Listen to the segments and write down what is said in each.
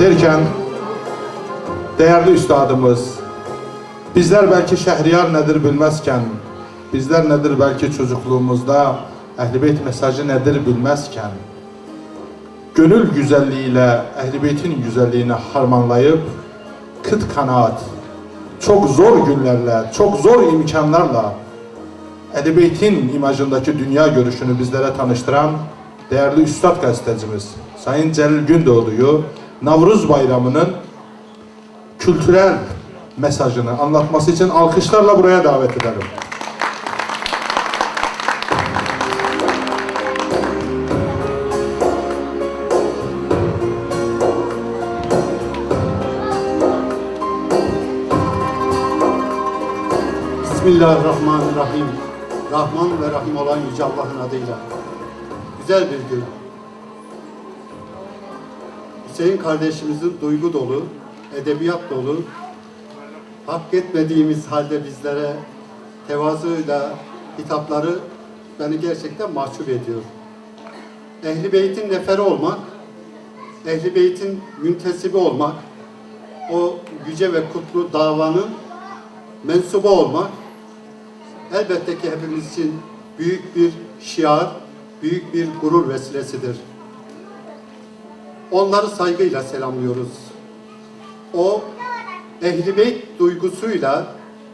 derken değerli üstadımız, bizler belki Şehriyar nedir bilmezken, bizler nedir belki çocukluğumuzda Ehl-i Beyt mesajı nedir bilmezken, gönül güzelliğiyle Ehl-i Beyt'in güzelliğini harmanlayıp, kıt kanaat, çok zor günlerle, çok zor imkanlarla Beyt'in imajındaki dünya görüşünü bizlere tanıştıran değerli üstad gazetecimiz Sayın Celil Gündoğdu'yu Navruz Bayramı'nın kültürel mesajını anlatması için alkışlarla buraya davet edelim. Bismillahirrahmanirrahim. Rahman ve Rahim olan Yüce Allah'ın adıyla. Güzel bir gün. Hüseyin kardeşimizin duygu dolu, edebiyat dolu, hak etmediğimiz halde bizlere tevazuyla hitapları beni gerçekten mahcup ediyor. Ehli Beyt'in neferi olmak, Ehli Beyt'in müntesibi olmak, o yüce ve kutlu davanın mensubu olmak elbette ki hepimiz için büyük bir şiar, büyük bir gurur vesilesidir. Onları saygıyla selamlıyoruz. O ehli beyt duygusuyla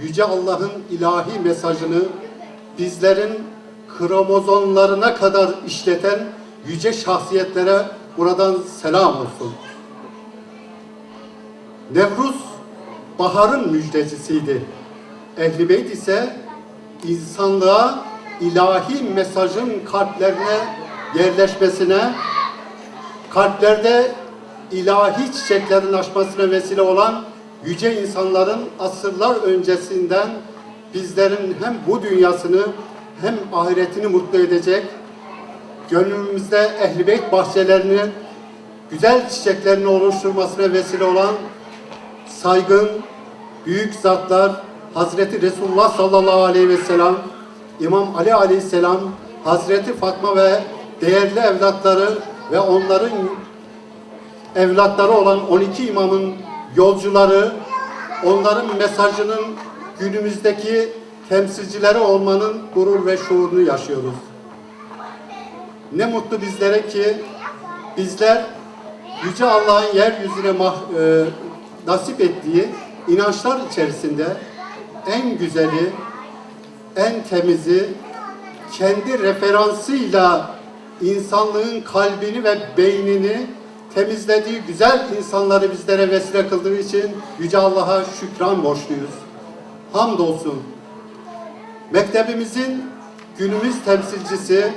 yüce Allah'ın ilahi mesajını bizlerin kromozomlarına kadar işleten yüce şahsiyetlere buradan selam olsun. Nevruz baharın müjdecisiydi. Ehl-i Beyt ise insanlığa ilahi mesajın kalplerine yerleşmesine, kalplerde ilahi çiçeklerin açmasına vesile olan yüce insanların asırlar öncesinden bizlerin hem bu dünyasını hem ahiretini mutlu edecek, gönlümüzde Ehl-i Beyt bahçelerini güzel çiçeklerini oluşturmasına vesile olan saygın, büyük zatlar, Hazreti Resulullah sallallahu aleyhi ve sellem, İmam Ali aleyhisselam, Hazreti Fatma ve değerli evlatları ve onların evlatları olan 12 imamın yolcuları, onların mesajının günümüzdeki temsilcileri olmanın gurur ve şuurunu yaşıyoruz. Ne mutlu bizlere ki bizler Yüce Allah'ın yeryüzüne mah- e, nasip ettiği inançlar içerisinde en güzeli, en temizi, kendi referansıyla insanlığın kalbini ve beynini temizlediği güzel insanları bizlere vesile kıldığı için Yüce Allah'a şükran borçluyuz. Hamdolsun. Mektebimizin günümüz temsilcisi,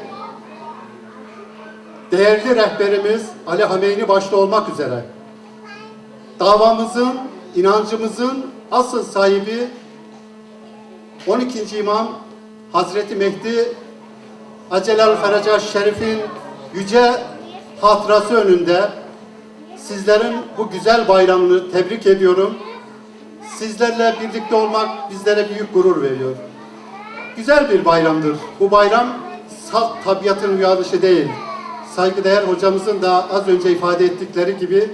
değerli rehberimiz Ali Hameyni başta olmak üzere davamızın, inancımızın asıl sahibi 12. İmam Hazreti Mehdi Acelal Feraca Şerif'in yüce hatırası önünde sizlerin bu güzel bayramını tebrik ediyorum. Sizlerle birlikte olmak bizlere büyük gurur veriyor. Güzel bir bayramdır. Bu bayram salt tabiatın uyanışı değil. Saygıdeğer hocamızın da az önce ifade ettikleri gibi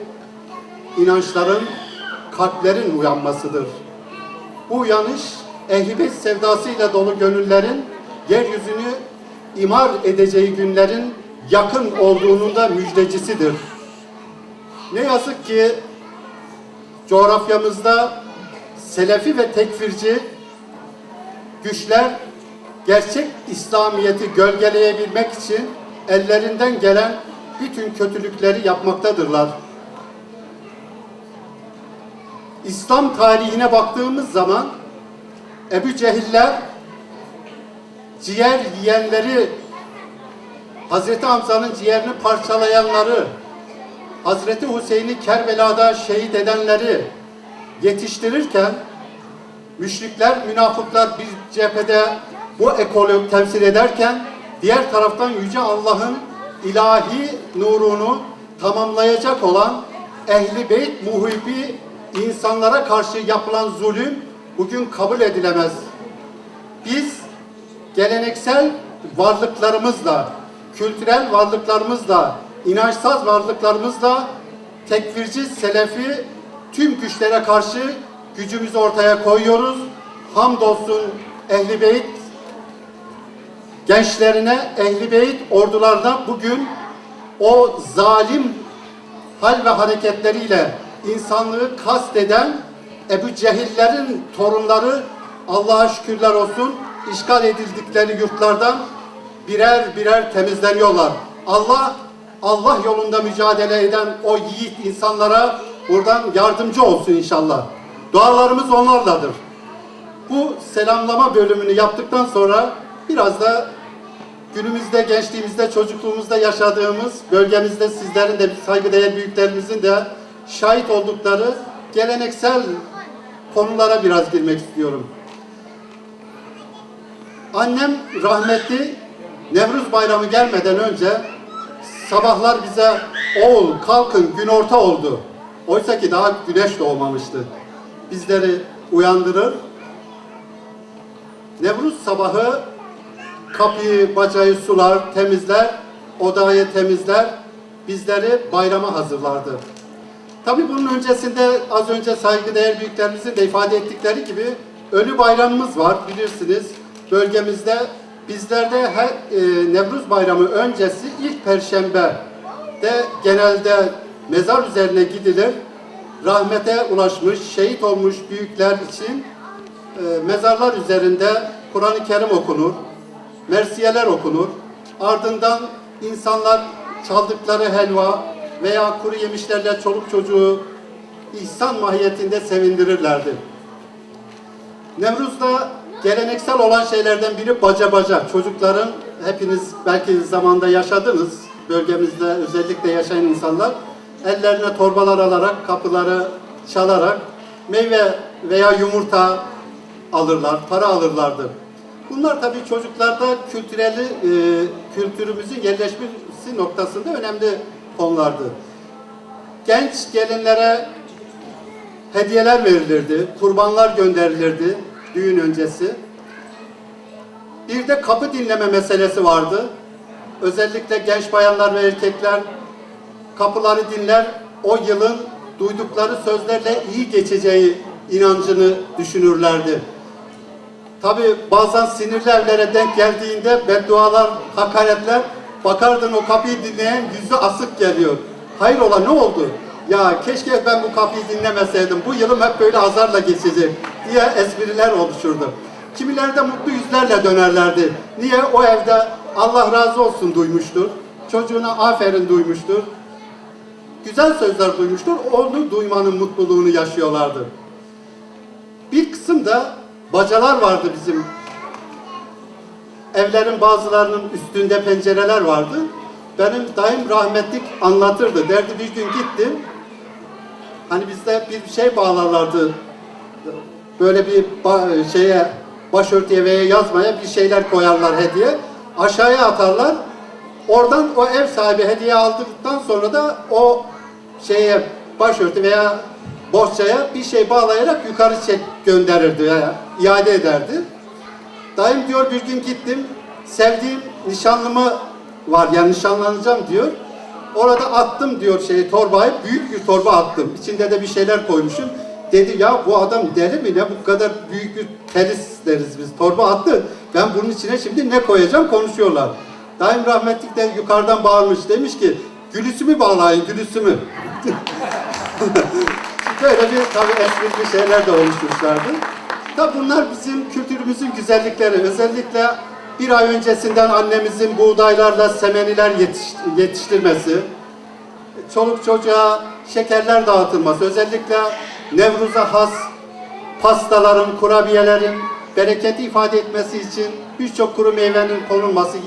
inançların, kalplerin uyanmasıdır. Bu uyanış ehlibet sevdasıyla dolu gönüllerin yeryüzünü imar edeceği günlerin yakın olduğunun da müjdecisidir. Ne yazık ki coğrafyamızda selefi ve tekfirci güçler gerçek İslamiyeti gölgeleyebilmek için ellerinden gelen bütün kötülükleri yapmaktadırlar. İslam tarihine baktığımız zaman Ebu Cehiller ciğer yiyenleri Hazreti Hamza'nın ciğerini parçalayanları Hazreti Hüseyin'i Kerbela'da şehit edenleri yetiştirirken müşrikler, münafıklar bir cephede bu ekolü temsil ederken diğer taraftan Yüce Allah'ın ilahi nurunu tamamlayacak olan ehli beyt muhibi insanlara karşı yapılan zulüm bugün kabul edilemez. Biz geleneksel varlıklarımızla, kültürel varlıklarımızla, inançsal varlıklarımızla tekfirci, selefi tüm güçlere karşı gücümüzü ortaya koyuyoruz. Hamdolsun Ehli Beyt gençlerine, Ehli Beyt ordularına bugün o zalim hal ve hareketleriyle insanlığı kasteden Ebu Cehillerin torunları Allah'a şükürler olsun işgal edildikleri yurtlardan birer birer temizleniyorlar. Allah Allah yolunda mücadele eden o yiğit insanlara buradan yardımcı olsun inşallah. Dualarımız onlarladır. Bu selamlama bölümünü yaptıktan sonra biraz da günümüzde, gençliğimizde, çocukluğumuzda yaşadığımız, bölgemizde sizlerin de saygıdeğer büyüklerimizin de şahit oldukları geleneksel konulara biraz girmek istiyorum. Annem rahmetli Nevruz Bayramı gelmeden önce sabahlar bize oğul kalkın gün orta oldu. Oysa ki daha güneş doğmamıştı. Bizleri uyandırır. Nevruz sabahı kapıyı, bacayı sular, temizler, odayı temizler, bizleri bayrama hazırlardı. Tabi bunun öncesinde az önce saygıdeğer büyüklerimizin de ifade ettikleri gibi ölü bayramımız var bilirsiniz. Bölgemizde bizlerde her e, Nevruz Bayramı öncesi ilk perşembe de genelde mezar üzerine gidilir. Rahmete ulaşmış, şehit olmuş büyükler için e, mezarlar üzerinde Kur'an-ı Kerim okunur, mersiyeler okunur. Ardından insanlar çaldıkları helva veya kuru yemişlerle çoluk çocuğu ihsan mahiyetinde sevindirirlerdi. Nevruz'da geleneksel olan şeylerden biri baca baca. Çocukların hepiniz belki zamanda yaşadınız. Bölgemizde özellikle yaşayan insanlar ellerine torbalar alarak, kapıları çalarak meyve veya yumurta alırlar, para alırlardı. Bunlar tabii çocuklarda kültüreli, e, kültürümüzün yerleşmesi noktasında önemli konulardı. Genç gelinlere hediyeler verilirdi, kurbanlar gönderilirdi düğün öncesi. Bir de kapı dinleme meselesi vardı. Özellikle genç bayanlar ve erkekler kapıları dinler, o yılın duydukları sözlerle iyi geçeceği inancını düşünürlerdi. Tabi bazen sinirli evlere denk geldiğinde beddualar, hakaretler, bakardın o kapıyı dinleyen yüzü asık geliyor. Hayrola ne oldu? Ya keşke ben bu kapıyı dinlemeseydim, bu yılım hep böyle azarla geçecek diye espriler oluşurdu. Kimileri de mutlu yüzlerle dönerlerdi. Niye? O evde Allah razı olsun duymuştur. Çocuğuna aferin duymuştur. Güzel sözler duymuştur. Onu duymanın mutluluğunu yaşıyorlardı. Bir kısım da bacalar vardı bizim. Evlerin bazılarının üstünde pencereler vardı. Benim dayım rahmetlik anlatırdı. Derdi bir gün gittim. Hani bizde bir şey bağlarlardı. Böyle bir ba- şeye başörtüye veya yazmaya bir şeyler koyarlar hediye. Aşağıya atarlar. Oradan o ev sahibi hediye aldıktan sonra da o şeye başörtü veya bohçaya bir şey bağlayarak yukarı çek gönderirdi veya iade ederdi. Dayım diyor bir gün gittim, sevdiğim nişanlımı var yani nişanlanacağım diyor. Orada attım diyor şeyi torbayı, büyük bir torba attım. İçinde de bir şeyler koymuşum. Dedi ya bu adam deli mi ne bu kadar büyük bir teris deriz biz. Torba attı. Ben bunun içine şimdi ne koyacağım konuşuyorlar. Daim rahmetlik de yukarıdan bağırmış demiş ki gülüsümü bağlayın gülüsümü. Böyle bir tabii esprili şeyler de oluşmuşlardı. Tabi bunlar bizim kültürümüzün güzellikleri. Özellikle bir ay öncesinden annemizin buğdaylarla semeniler yetiş- yetiştirmesi, çoluk çocuğa şekerler dağıtılması, özellikle Nevruz'a has pastaların, kurabiyelerin bereketi ifade etmesi için birçok kuru meyvenin konulması,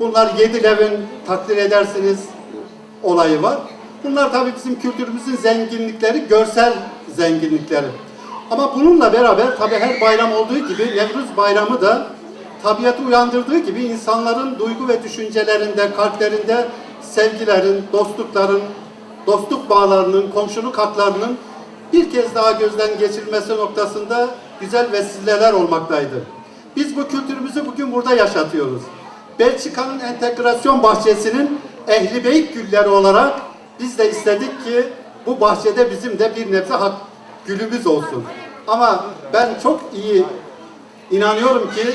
bunlar yedi levin takdir edersiniz olayı var. Bunlar tabii bizim kültürümüzün zenginlikleri, görsel zenginlikleri. Ama bununla beraber tabii her bayram olduğu gibi Nevruz Bayramı da tabiatı uyandırdığı gibi insanların duygu ve düşüncelerinde, kalplerinde sevgilerin, dostlukların, dostluk bağlarının, komşuluk haklarının bir kez daha gözden geçirilmesi noktasında güzel vesileler olmaktaydı. Biz bu kültürümüzü bugün burada yaşatıyoruz. Belçika'nın entegrasyon bahçesinin ehli beyt gülleri olarak Biz de istedik ki bu bahçede bizim de bir nebze hak gülümüz olsun. Ama ben çok iyi inanıyorum ki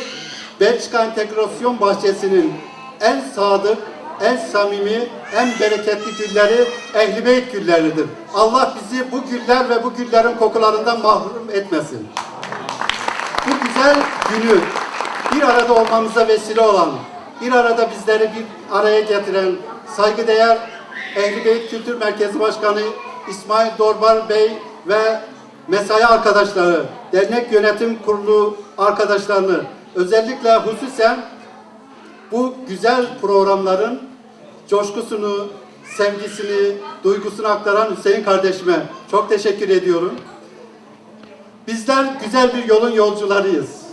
Belçika Entegrasyon Bahçesi'nin en sadık, en samimi, en bereketli gülleri Ehl-i Beyt gülleridir. Allah bizi bu güller ve bu güllerin kokularından mahrum etmesin. Bu güzel günü bir arada olmamıza vesile olan, bir arada bizleri bir araya getiren saygıdeğer Ehl-i Beyt Kültür Merkezi Başkanı İsmail Dorbar Bey ve mesai arkadaşları, dernek yönetim kurulu arkadaşlarını özellikle hususen bu güzel programların coşkusunu, sevgisini, duygusunu aktaran Hüseyin kardeşime çok teşekkür ediyorum. Bizler güzel bir yolun yolcularıyız.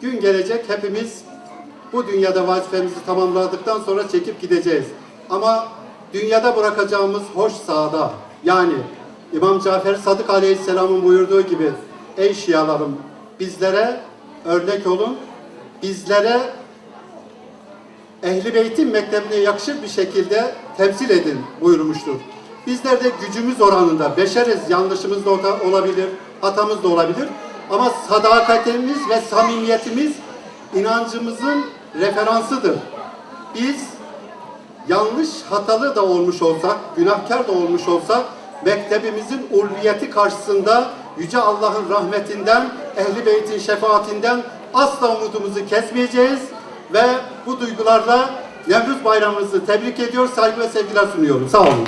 Gün gelecek hepimiz bu dünyada vazifemizi tamamladıktan sonra çekip gideceğiz. Ama dünyada bırakacağımız hoş sahada yani İmam Cafer Sadık Aleyhisselam'ın buyurduğu gibi ey Şialarım bizlere örnek olun, bizlere Ehli Beyt'in mektebine yakışır bir şekilde temsil edin buyurmuştur. Bizler de gücümüz oranında beşeriz, yanlışımız da olabilir, hatamız da olabilir. Ama sadakatimiz ve samimiyetimiz inancımızın referansıdır. Biz yanlış hatalı da olmuş olsak, günahkar da olmuş olsak, mektebimizin ulviyeti karşısında Yüce Allah'ın rahmetinden, Ehli Beyt'in şefaatinden asla umudumuzu kesmeyeceğiz ve bu duygularla Nevruz Bayramımızı tebrik ediyor, saygı ve sevgiler sunuyorum. Sağ olun.